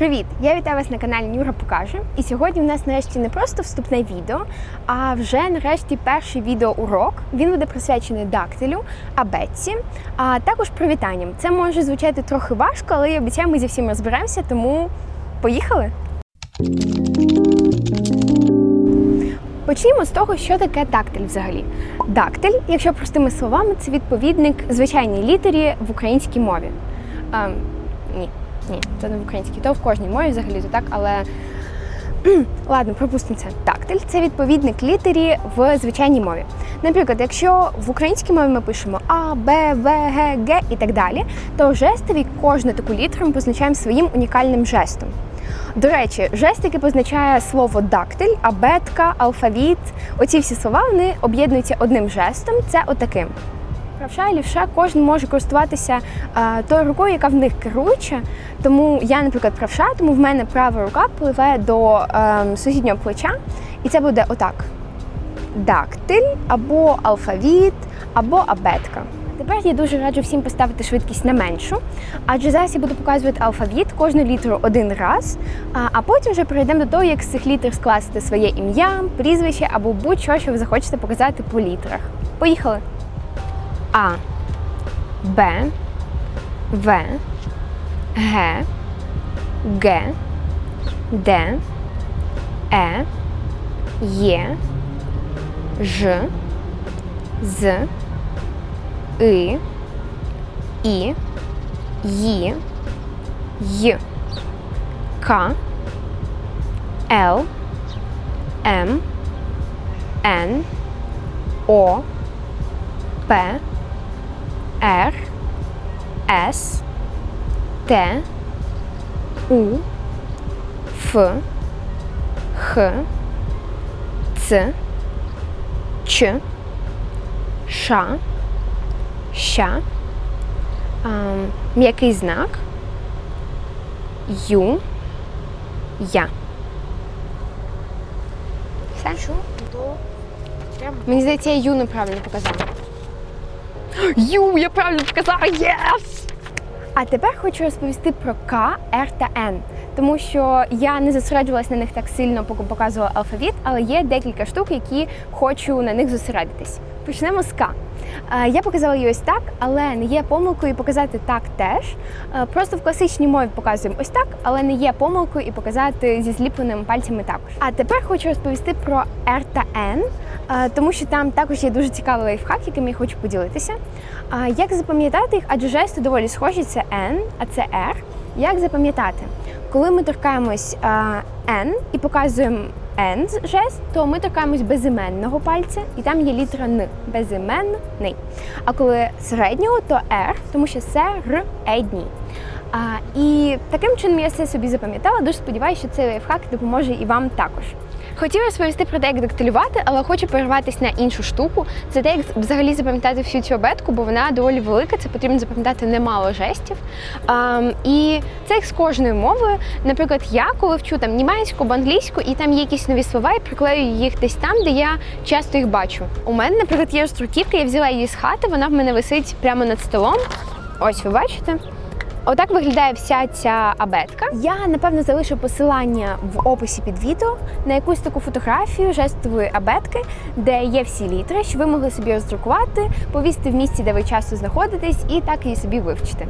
Привіт! Я вітаю вас на каналі Нюра Покаже. І сьогодні у нас нарешті не просто вступне відео, а вже нарешті перший відеоурок. Він буде присвячений дактилю, абетці, а також привітанням. Це може звучати трохи важко, але я обіцяю, ми зі всім розберемося, тому поїхали! Почнімо з того, що таке дактиль взагалі. Дактиль, якщо простими словами, це відповідник звичайній літері в українській мові. Ем, ні, ні, це не в українській, то в кожній мові взагалі то так, але ладно, пропустимо це. Дактиль це відповідник літері в звичайній мові. Наприклад, якщо в українській мові ми пишемо А, Б, В, Г, Г і так далі, то в кожну таку літеру ми позначаємо своїм унікальним жестом. До речі, жест, який позначає слово дактиль, абетка, алфавіт. Оці всі слова вони об'єднуються одним жестом. Це отаким. Правша і лівша кожен може користуватися а, тою рукою, яка в них керуюча. Тому я, наприклад, правша, тому в мене права рука пливе до ем, сусіднього плеча, і це буде отак: дактиль або алфавіт, або абетка. Тепер я дуже раджу всім поставити швидкість на меншу, адже зараз я буду показувати алфавіт кожну літеру один раз, а, потім вже перейдемо до того, як з цих літер скласти своє ім'я, прізвище або будь-що, що ви захочете показати по літерах. Поїхали! А, Б, В, Г, Г, Д, Е, Є, Ж, З, И, І, Ї, Й, К, Л, М, Н, О, П, Р, С, Т, У, Ф, Х, Ц, Ч, Ш, Щ, ем, м'який знак, Ю, Я. Все? Мені здається, я Ю неправильно показала. Ю, я правильно сказала, Єс! А тепер хочу розповісти про К, Р та Н. Тому що я не зосереджувалась на них так сильно, поки показувала алфавіт, але є декілька штук, які хочу на них зосередитись. Почнемо з К. Е, Я показала її ось так, але не є помилкою показати так теж. Е, Просто в класичній мові показуємо ось так, але не є помилкою і показати зі зліпленими пальцями також. А тепер хочу розповісти про R та N, е, тому що там також є дуже цікавий лайфхак, яким я хочу поділитися. Як запам'ятати їх? Адже жести доволі схожі, це N, а це R. Як запам'ятати? Коли ми торкаємось N і показуємо N жест, то ми торкаємось безіменного пальця, і там є літера Н безіменний. А коли середнього, то R, тому що це Р едній. А, і таким чином я все собі запам'ятала. Дуже сподіваюся, що цей лайфхак допоможе і вам також. Хотіла розповісти про те, як дактилювати, але хочу перерватися на іншу штуку. Це те, як взагалі запам'ятати всю цю обетку, бо вона доволі велика. Це потрібно запам'ятати немало жестів. Ем, і це як з кожною мовою. Наприклад, я коли вчу там німецьку або англійську, і там є якісь нові слова, і приклею їх десь там, де я часто їх бачу. У мене, наприклад, є роздруківка, я взяла її з хати, вона в мене висить прямо над столом. Ось ви бачите. Отак виглядає вся ця абетка. Я напевно залишу посилання в описі під відео на якусь таку фотографію жестової абетки, де є всі літери, що ви могли собі роздрукувати, повісти в місці, де ви часто знаходитесь, і так її собі вивчити.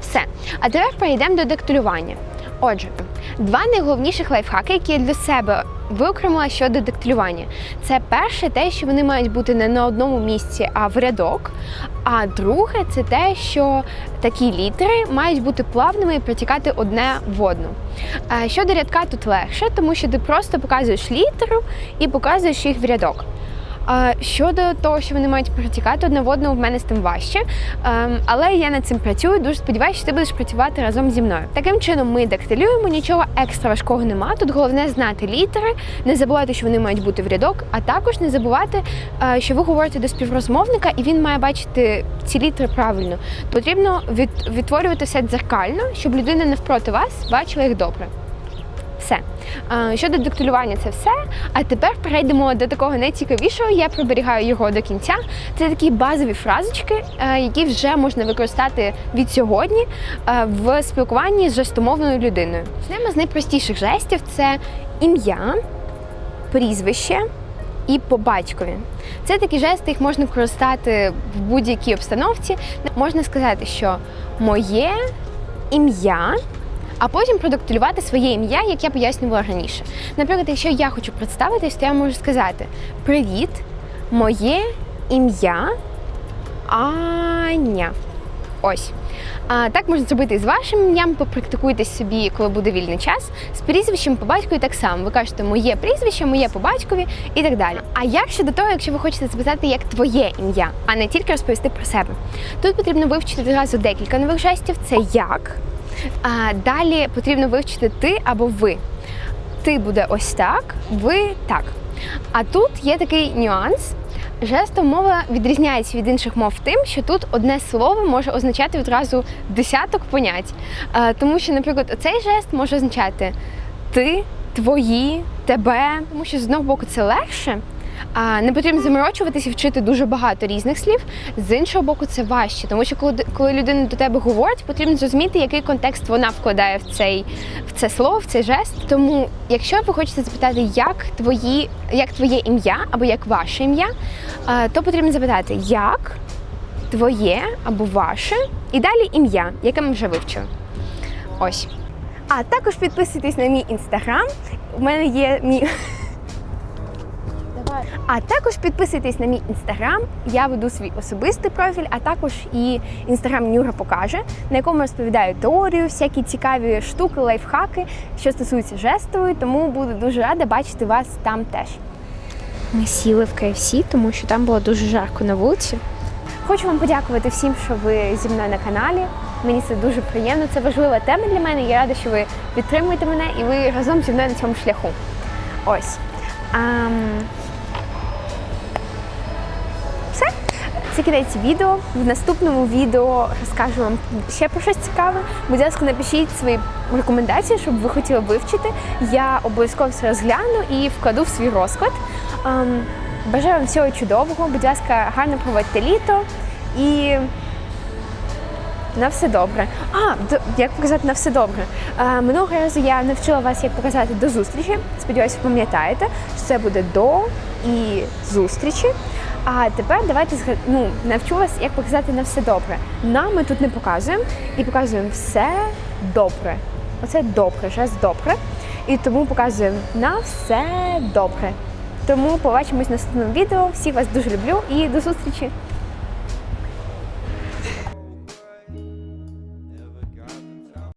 Все. А тепер перейдемо до дактилювання. Отже, два найголовніших лайфхаки, які я для себе виокремила щодо дактилювання. Це перше, те, що вони мають бути не на одному місці, а в рядок. А друге, це те, що такі літери мають бути плавними і протікати одне в одну. Е, Щодо рядка тут легше, тому що ти просто показуєш літеру і показуєш їх в рядок. Щодо того, що вони мають протікати одне в одному, в мене з тим важче. Ем, але я над цим працюю. Дуже сподіваюся, що ти будеш працювати разом зі мною. Таким чином, ми дактилюємо, нічого екстра важкого нема. Тут головне знати літери, не забувати, що вони мають бути в рядок, а також не забувати, е, що ви говорите до співрозмовника, і він має бачити ці літери правильно. Потрібно від, відтворювати все дзеркально, щоб людина навпроти вас бачила їх добре. Все. Щодо дактилювання, це все. А тепер перейдемо до такого найцікавішого. Я приберігаю його до кінця. Це такі базові фразочки, е, які вже можна використати від сьогодні е, в спілкуванні з жестомовною людиною. Почнемо з найпростіших жестів: це ім'я, прізвище і по батькові. Це такі жести, їх можна використати в будь-якій обстановці. Можна сказати, що моє ім'я, а потім продактилювати своє ім'я, як я пояснювала раніше. Наприклад, якщо я хочу представитись, то я можу сказати: Привіт, моє ім'я Аня. Ось. А, так можна зробити і з вашим ім'ям, попрактикуйтесь собі, коли буде вільний час. З прізвищем по батькові так само. Ви кажете моє прізвище, моє по батькові і так далі. А як щодо того, якщо ви хочете записати як твоє ім'я, а не тільки розповісти про себе? Тут потрібно вивчити одразу декілька нових жестів: це як. А далі потрібно вивчити ти або ви. Ти буде ось так, ви так. А тут є такий нюанс. Жестом мова відрізняється від інших мов тим, що тут одне слово може означати одразу десяток понять. Тому що, наприклад, оцей жест може означати ти, твої, тебе, тому що з одного боку це легше. Не потрібно заморочуватися і вчити дуже багато різних слів. З іншого боку, це важче, тому що коли, коли людина до тебе говорить, потрібно зрозуміти, який контекст вона вкладає в цей в це слово, в цей жест. Тому, якщо ви хочете запитати, як твої, як твоє ім'я або як ваше ім'я, то потрібно запитати, як твоє або ваше, і далі ім'я, яке ми вже вивчили. Ось. А також підписуйтесь на мій інстаграм. У мене є мій. А також підписуйтесь на мій інстаграм. Я веду свій особистий профіль, а також і інстаграм Нюра покаже, на якому розповідаю теорію, всякі цікаві штуки, лайфхаки, що стосуються жестової. Тому буду дуже рада бачити вас там теж. Ми сіли в KFC, тому що там було дуже жарко на вулиці. Хочу вам подякувати всім, що ви зі мною на каналі. Мені це дуже приємно. Це важлива тема для мене. Я рада, що ви підтримуєте мене і ви разом зі мною на цьому шляху. Ось. Ам, Це кінець відео. В наступному відео розкажу вам ще про щось цікаве. Будь ласка, напишіть свої рекомендації, щоб ви хотіли вивчити. Я обов'язково все розгляну і вкладу в свій розклад. Ем, бажаю вам всього чудового. Будь ласка, гарно проводьте літо і на все добре. А, як показати на все добре? Е, минулого разу я навчила вас, як показати до зустрічі. Сподіваюся, пам'ятаєте, що це буде до і зустрічі. А тепер давайте ну, навчу вас, як показати на все добре. На ми тут не показуємо і показуємо все добре. Оце добре, жест добре. І тому показуємо на все добре. Тому побачимось в наступному відео. Всіх вас дуже люблю і до зустрічі!